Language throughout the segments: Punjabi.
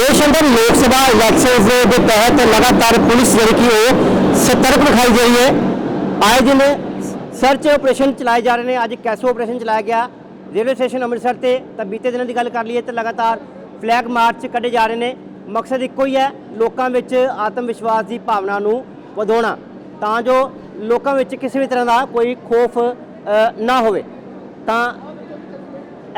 ਦੇਸ਼ ਅੰਦਰ ਲੋਕ ਸਭਾ ਇਲੈਕਸ਼ਨਸ ਦੇ ਤਹਿਤ ਲਗਾਤਾਰ ਪੁਲਿਸ ਜਿਹੜੀ ਕਿ ਉਹ ਸਤਰਕ ਦਿਖਾਈ ਦੇ ਰਹੀ ਹੈ। ਆਏ ਦਿਨ ਸਰਚ ਆਪਰੇਸ਼ਨ ਚਲਾਏ ਜਾ ਰਹੇ ਨੇ। ਅੱਜ ਕੈਸੋ ਆਪਰੇਸ਼ਨ ਚਲਾਇਆ ਗਿਆ। ਰੇਲਵੇ ਸਟੇਸ਼ਨ ਅੰਮ੍ਰਿਤਸਰ ਤੇ ਤਾਂ ਬੀਤੇ ਦਿਨਾਂ ਦੀ ਗੱਲ ਕਰ ਲਈਏ ਤਾਂ ਲਗਾਤਾਰ ਫਲੈਗ ਮਾਰਚ ਕੱਢੇ ਜਾ ਰਹੇ ਨੇ। ਮਕਸਦ ਇੱਕੋ ਹੀ ਹੈ ਲੋਕਾਂ ਵਿੱਚ ਆਤਮ ਵਿਸ਼ਵਾਸ ਦੀ ਭਾਵਨਾ ਨੂੰ ਵਧਾਉਣਾ। ਤਾਂ ਜੋ ਲੋਕਾਂ ਵਿੱਚ ਕਿਸੇ ਵੀ ਤਰ੍ਹਾਂ ਦਾ ਕੋਈ ਖੋਫ ਨਾ ਹੋਵੇ। ਤਾਂ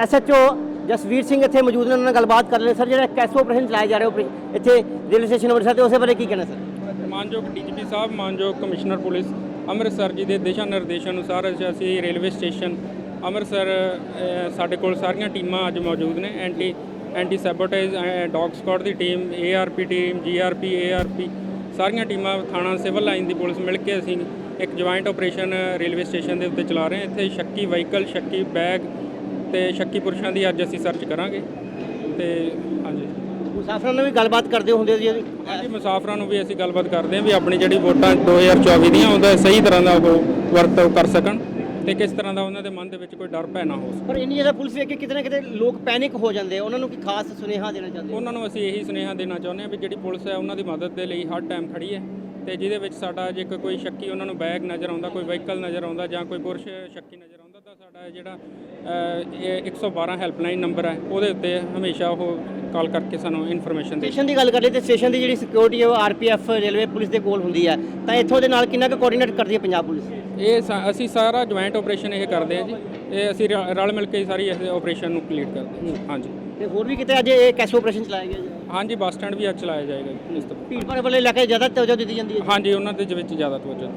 ਐਸਐਚਓ ਜਸਵੀਰ ਸਿੰਘ ਇੱਥੇ ਮੌਜੂਦ ਨੇ, ਉਹਨਾਂ ਨਾਲ ਗੱਲਬਾਤ ਕਰ ਰਹੇ ਸਰ, ਜਿਹੜਾ ਕੈਸੋ ਆਪਰੇਸ਼ਨ ਚਲਾਇਆ ਜਾ ਰਿਹਾ ਆਪਰੇ- ਇੱਥੇ ਰੇਲਵੇ ਸਟੇਸ਼ਨ ਅੰਮ੍ਰਿਤਸਰ ਤੇ, ਉਸੇ ਬਾਰੇ ਕੀ ਕਹਿਣਾ, ਸਰ? ਮਾਨਯੋਗ ਡੀਜੀਪੀ ਸਾਹਿਬ, ਮਾਨਯੋਗ ਕਮਿਸ਼ਨਰ ਪੁਲਿਸ, ਅੰਮ੍ਰਿਤਸਰ ਜੀ ਦੇ ਦਿਸ਼ਾ ਨਿਰਦੇਸ਼ਾਂ ਅਨੁਸਾਰ ਅਸੀਂ ਰੇਲਵੇ ਸਟੇਸ਼ਨ ਅੰਮ੍ਰਿਤਸਰ ਸਾਡੇ ਕੋਲ ਸਾਰੀਆਂ ਟੀਮਾਂ ਅੱਜ ਮੌਜੂਦ ਨੇ। Anti anti sabotage dog squad ਦੀ team ARP team GRP ARP ਸਾਰੀਆਂ ਟੀਮਾਂ ਥਾਣਾ ਸਿਵਲ ਲਾਈਨ ਦੀ ਪੁਲਿਸ ਮਿਲ ਕੇ ਅਸੀਂ ਇੱਕ ਜੁਆਇੰਟ ਆਪਰੇਸ਼ਨ ਰੇਲਵੇ ਸਟੇਸ਼ਨ ਦੇ ਉੱਤੇ ਚਲਾ ਰਹੇ ਹਾਂ। ਇੱਥੇ ਸ਼ੱਕੀ ਵਹੀਕਲ, ਸ਼ੱਕੀ ਬੈਗ ਤੇ ਸ਼ੱਕੀ ਪੁਰਸ਼ਾਂ ਦੀ ਅੱਜ ਅਸੀਂ ਸਰਚ ਕਰਾਂਗੇ। ਤੇ ਹਾਂਜੀ। ਮੁਸਾਫਰਾਂ ਨਾਲ ਵੀ ਗੱਲਬਾਤ ਕਰਦੇ ਹੁੰਦੇ ਸੀ ਜੀ ਹਾਂਜੀ ਮੁਸਾਫਰਾਂ ਨੂੰ ਵੀ ਅਸੀਂ ਗੱਲਬਾਤ ਕਰਦੇ ਹਾਂ ਵੀ ਆਪਣੀ ਜਿਹੜੀ ਵੋਟਾਂ 2024 ਦੀਆਂ ਉਹਦਾ ਸਹੀ ਤਰ੍ਹਾਂ ਦਾ ਉਹ ਵਰਤੋਂ ਕਰ ਸਕਣ ਤੇ ਕਿਸ ਤਰ੍ਹਾਂ ਦਾ ਉਹਨਾਂ ਦੇ ਮਨ ਦੇ ਵਿੱਚ ਕੋਈ ਡਰ ਭੈ ਨਾ ਹੋ ਪਰ ਇੰਨੀ ਜ਼ਿਆਦਾ ਪੁਲਿਸ ਵੇਖ ਕੇ ਕਿਤੇ ਨਾ ਕਿਤੇ ਲੋਕ ਪੈਨਿਕ ਹੋ ਜਾਂਦੇ ਆ। ਉਹਨਾਂ ਨੂੰ ਕੀ ਖਾਸ ਸੁਨੇਹਾ ਦੇਣਾ ਚਾਹੁੰਦੇ ਉਹਨਾਂ ਨੂੰ ਅਸੀਂ ਇਹੀ ਸੁਨੇਹਾ ਦੇਣਾ ਚਾਹੁੰਦੇ ਹਾਂ ਵੀ ਜਿਹੜੀ ਪੁਲਿਸ ਹੈ ਉਹਨਾਂ ਦੀ ਮਦਦ ਦੇ ਲਈ ਹਰ ਟਾਈਮ ਖੜੀ ਹੈ ਤੇ ਜਿਹਦੇ ਵਿੱਚ ਸਾਡਾ ਜੇ ਕੋਈ ਸ਼ੱਕੀ ਉਹਨਾਂ ਨੂੰ ਬੈਗ ਨਜ਼ਰ ਆਉਂਦਾ ਕੋਈ ਵਹੀਕਲ ਨਜ਼ਰ ਆਉਂਦਾ ਜਾਂ ਕੋਈ ਪੁਰਸ਼ ਸ਼ੱਕੀ ਨਜ਼ਰ ਆਉਂਦਾ ਜਿਹੜਾ ਅਹ, ਇਹ 112 ਹੈਲਪਲਾਈਨ ਨੰਬਰ ਹੈ ਉਹਦੇ ਉੱਤੇ ਹਮੇਸ਼ਾ ਉਹ ਕਾਲ ਕਰਕੇ ਸਾਨੂੰ ਇਨਫੋਰਮੇਸ਼ਨ ਦੇ ਸਟੇਸ਼ਨ ਦੀ ਗੱਲ ਕਰੀਏ ਤੇ ਸਟੇਸ਼ਨ ਦੀ ਜਿਹੜੀ ਸਿਕਿਉਰਿਟੀ ਹੈ ਉਹ ਆਰਪੀਐਫ ਰੇਲਵੇ ਪੁਲਿਸ ਦੇ ਕੋਲ ਹੁੰਦੀ ਹੈ। ਤਾਂ ਇੱਥੋਂ ਦੇ ਨਾਲ ਕਿੰਨਾ ਕੁ ਕੋਆਰਡੀਨੇਟ ਕਰਦੀ ਹੈ ਪੰਜਾਬ ਪੁਲਿਸ? ਇਹ ਸਾ- ਅਸੀਂ ਸਾਰਾ ਜੁਆਇੰਟ ਆਪਰੇਸ਼ਨ ਇਹ ਕਰਦੇ ਹਾਂ ਜੀ। ਇਹ ਅਸੀਂ ਰ- ਰਲ ਮਿਲ ਕੇ ਹੀ ਸਾਰੀ ਇਸ ਆਪਰੇਸ਼ਨ ਨੂੰ ਕੰਪਲੀਟ ਕਰਦੇ ਹਾਂ। ਹਾਂਜੀ। ਤੇ ਹੋਰ ਵੀ ਕਿਤੇ ਅੱਜ ਇਹ ਕੈਸੋ ਆਪਰੇਸ਼ਨ ਚਲਾਇਆ ਗਿਆ ਜੀ? ਹਾਂਜੀ ਬੱਸ ਸਟੈਂਡ ਵੀ ਅੱਜ ਚਲਾਇਆ ਜਾਏਗਾ ਜੀ ਇਸ ਤੋਂ ਭੀੜ ਭਾੜ ਵਾਲੇ ਇਲਾਕੇ ਜ਼ਿਆਦਾ ਤਵਜੋ ਦਿੱਤੀ ਜਾਂਦੀ ਹੈ ਹਾਂਜੀ ਉਹਨਾਂ ਦੇ ਵਿੱਚ ਜ਼ਿਆਦਾ ਤਵੱਜੋ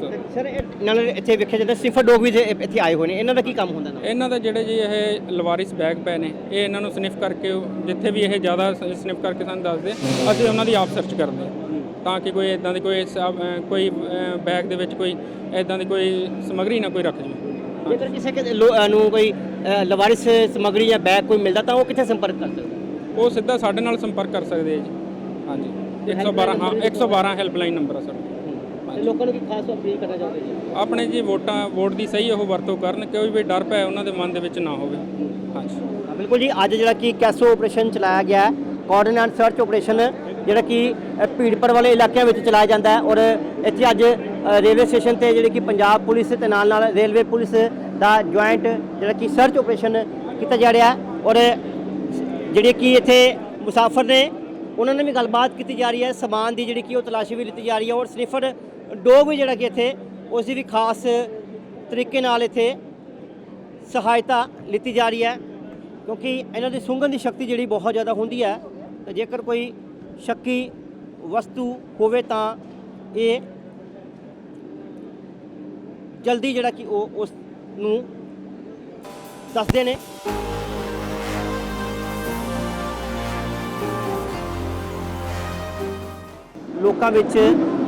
ਸਰ। ਸਰ ਇਹ ਨਾਲ ਇੱਥੇ ਵੇਖਿਆ ਜਾਂਦਾ ਸਿਫਰ ਡੋਗ ਵੀ ਇੱਥੇ ਇੱਥੇ ਆਏ ਹੋਏ ਨੇ ਇਹਨਾਂ ਦਾ ਕੀ ਕੰਮ ਹੁੰਦਾ ਨਾ ਇਹਨਾਂ ਦਾ ਜਿਹੜੇ ਜੀ ਇਹ ਲਵਾਰਿਸ ਬੈਗ ਪਏ ਨੇ ਇਹ ਇਹਨਾਂ ਨੂੰ ਸਨਿਫ ਕਰਕੇ ਉਹ- ਜਿੱਥੇ ਵੀ ਇਹ ਜ਼ਿਆਦਾ ਸਨਿਫ ਕਰਕੇ ਸਾਨੂੰ ਦੱਸਦੇ ਅਸੀਂ ਉਹਨਾਂ ਦੀ ਆਪ ਸਰਚ ਕਰਦੇ ਹਾਂ। ਤਾਂ ਕਿ ਕੋਈ ਇਦਾਂ ਦੀ ਕੋਈ ਅਹ ਕੋਈ ਬੈਗ ਦੇ ਵਿੱਚ ਕੋਈ ਇਦਾਂ ਦੀ ਕੋਈ ਸਮੱਗਰੀ ਨਾ ਕੋਈ ਰੱਖ ਜਾਵੇ। ਜੇਕਰ ਕਿਸੇ ਕਿ ਲੋ- ਅ, ਨੂੰ ਕੋਈ ਅ, ਲਵਾਰਿਸ ਸਮੱਗਰੀ ਜਾਂ ਬੈਗ ਕੋਈ ਮਿਲਦਾ ਤਾਂ ਉਹ ਕਿੱਥੇ ਸੰਪਰਕ ਕਰ ਸਕਦਾ? ਉਹ ਸਿੱਧਾ ਸਾਡੇ ਨਾਲ ਸੰਪਰਕ ਕਰ ਸਕਦੇ ਆ ਜੀ। ਹਾਂਜੀ। 112 ਹਾਂ 112 ਹੈਲਪਲਾਈਨ ਨੰਬਰ ਆ ਸਾਡਾ। ਤੇ ਲੋਕਾਂ ਨੂੰ ਕੀ ਖਾਸ ਅਪੀਲ ਕਰਨਾ ਚਾਹੁੰਦੇ ਜੀ? ਆਪਣੇ ਜੀ ਵੋਟਾਂ ਵੋਟ ਦੀ ਸਹੀ ਉਹ ਵਰਤੋਂ ਕਰਨ ਕੋਈ ਵੀ ਡਰ ਭੈ ਉਹਨਾਂ ਦੇ ਮਨ ਦੇ ਵਿੱਚ ਨਾ ਹੋਵੇ। ਹਾਂਜੀ। ਬਿਲਕੁਲ ਜੀ ਅੱਜ ਜਿਹੜਾ ਕਿ ਕੈਸੋ ਆਪਰੇਸ਼ਨ ਚਲਾਇਆ ਗਿਆ ਹੈ ਕੋਆਰਡੀਨੇਟ ਸਰਚ ਆਪਰੇਸ਼ਨ ਜਿਹੜਾ ਕਿ ਅ, ਭੀੜਪਰ ਵਾਲੇ ਇਲਾਕਿਆਂ ਵਿੱਚ ਚਲਾਇਆ ਜਾਂਦਾ ਹੈ ਔਰ ਇੱਥੇ ਅੱਜ ਰੇਲਵੇ ਸਟੇਸ਼ਨ ਤੇ ਜਿਹੜੀ ਕਿ ਪੰਜਾਬ ਪੁਲਿਸ ਤੇ ਨਾਲ ਨਾਲ ਰੇਲਵੇ ਪੁਲਿਸ ਦਾ ਜੁਆਇੰਟ ਜਿਹੜਾ ਕਿ ਸਰਚ ਆਪਰੇਸ਼ਨ ਕੀਤਾ ਜਾ ਰਿਹਾ ਔਰ ਜਿਹੜੇ ਕਿ ਇੱਥੇ ਮੁਸਾਫਰ ਨੇ, ਉਹਨਾਂ ਨਾਲ ਵੀ ਗੱਲਬਾਤ ਕੀਤੀ ਜਾ ਰਹੀ ਹੈ, ਸਮਾਨ ਦੀ ਜਿਹੜੀ ਕਿ ਉਹ ਤਲਾਸ਼ੀ ਵੀ ਲਿੱਤੀ ਜਾ ਰਹੀ ਹੈ ਔਰ ਸਨਿਫਰ ਡੋਗ ਵੀ ਜਿਹੜਾ ਕਿ ਇੱਥੇ, ਉਸ ਦੀ ਵੀ ਖਾਸ ਤਰੀਕੇ ਨਾਲ ਇੱਥੇ ਸਹਾਇਤਾ ਲਿੱਤੀ ਜਾ ਰਹੀ ਹੈ, ਕਿਉਂਕਿ ਇਹਨਾਂ ਦੀ ਸੁੰਘਣ ਦੀ ਸ਼ਕਤੀ ਜਿਹੜੀ ਬਹੁਤ ਜ਼ਿਆਦਾ ਹੁੰਦੀ ਹੈ, ਤੇ ਜੇਕਰ ਕੋਈ ਸ਼ੱਕੀ ਵਸਤੂ ਹੋਵੇ ਤਾਂ ਇਹ ਜਲਦੀ ਜਿਹੜਾ ਕਿ ਉਹ ਉਸ ਨੂੰ ਦੱਸਦੇ ਨੇ। ਲੋਕਾਂ ਵਿੱਚ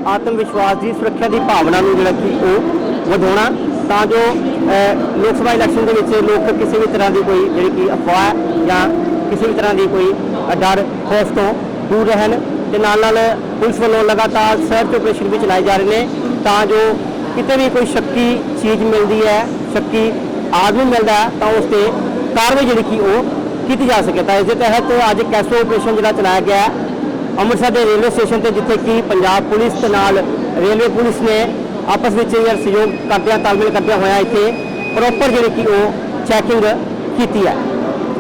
ਆਤਮ ਵਿਸ਼ਵਾਸ ਦੀ ਸੁਰੱਖਿਆ ਦੀ ਭਾਵਨਾ ਨੂੰ ਜਿਹੜਾ ਕਿ ਉਹ ਵਧਾਉਣਾ, ਤਾਂ ਜੋ ਲੋਕ ਸਭਾ ਇਲੈਕਸ਼ਨ ਦੇ ਵਿੱਚ ਲੋਕ ਕਿਸੇ ਵੀ ਤਰ੍ਹਾਂ ਦੀ ਕੋਈ ਜਿਹੜੀ ਕਿ ਅਫਵਾਹ ਜਾਂ ਕਿਸੇ ਵੀ ਤਰ੍ਹਾਂ ਦੀ ਕੋਈ ਡਰ, ਖੌਫ ਤੋਂ ਦੂਰ ਰਹਿਣ ਤੇ ਨਾਲ ਨਾਲ ਪੁਲਿਸ ਵੱਲੋਂ ਲਗਾਤਾਰ ਸਰਚ ਆਪਰੇਸ਼ਨ ਵੀ ਚਲਾਏ ਜਾ ਰਹੇ ਨੇ, ਤਾਂ ਜੋ ਕਿਤੇ ਵੀ ਕੋਈ ਸ਼ੱਕੀ ਚੀਜ਼ ਮਿਲਦੀ ਹੈ, ਸ਼ੱਕੀ ਆਦਮੀ ਮਿਲਦਾ ਤਾਂ ਉਸ ਤੇ ਕਾਰਵਾਈ ਜਿਹੜੀ ਕਿ ਉਹ ਕੀਤੀ ਜਾ ਸਕੇ। ਤਾਂ ਇਸ ਦੇ ਤਹਿਤ ਅੱਜ ਕੈਸੋ ਆਪਰੇਸ਼ਨ ਜਿਹੜਾ ਚਲਾਇਆ ਗਿਆ ਅੰਮ੍ਰਿਤਸਰ ਦੇ ਰੇਲਵੇ ਸਟੇਸ਼ਨ ਤੇ ਜਿੱਥੇ ਕਿ ਪੰਜਾਬ ਪੁਲਿਸ ਤੇ ਨਾਲ ਰੇਲਵੇ ਪੁਲਿਸ ਨੇ ਆਪਸ ਵਿੱਚ ਯਾਰ ਸਹਿਯੋਗ ਕਰਦਿਆਂ ਤਾਲਮੇਲ ਕਰਦਿਆਂ ਹੋਇਆ ਇੱਥੇ ਪ੍ਰੋਪਰ ਜਿਹੜੀ ਕਿ ਉਹ ਚੈਕਿੰਗ ਕੀਤੀ ਹੈ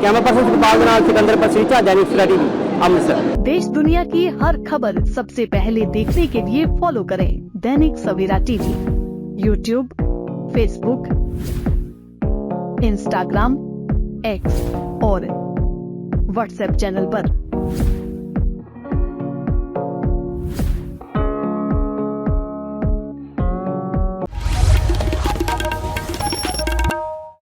ਕੈਮਰਾ ਪਰਸਨ ਸੁਖਪਾਲ ਦੇ ਨਾਲ ਸਿਕੰਦਰ ਪਸਰੀਚਾ दैनिक सवेरा टीवी अमृतसर देश दुनिया की हर खबर सबसे पहले देखने के लिए फॉलो करें Dainik Savera TV YouTube Facebook Instagram X और व्हाट्सएप चैनल पर।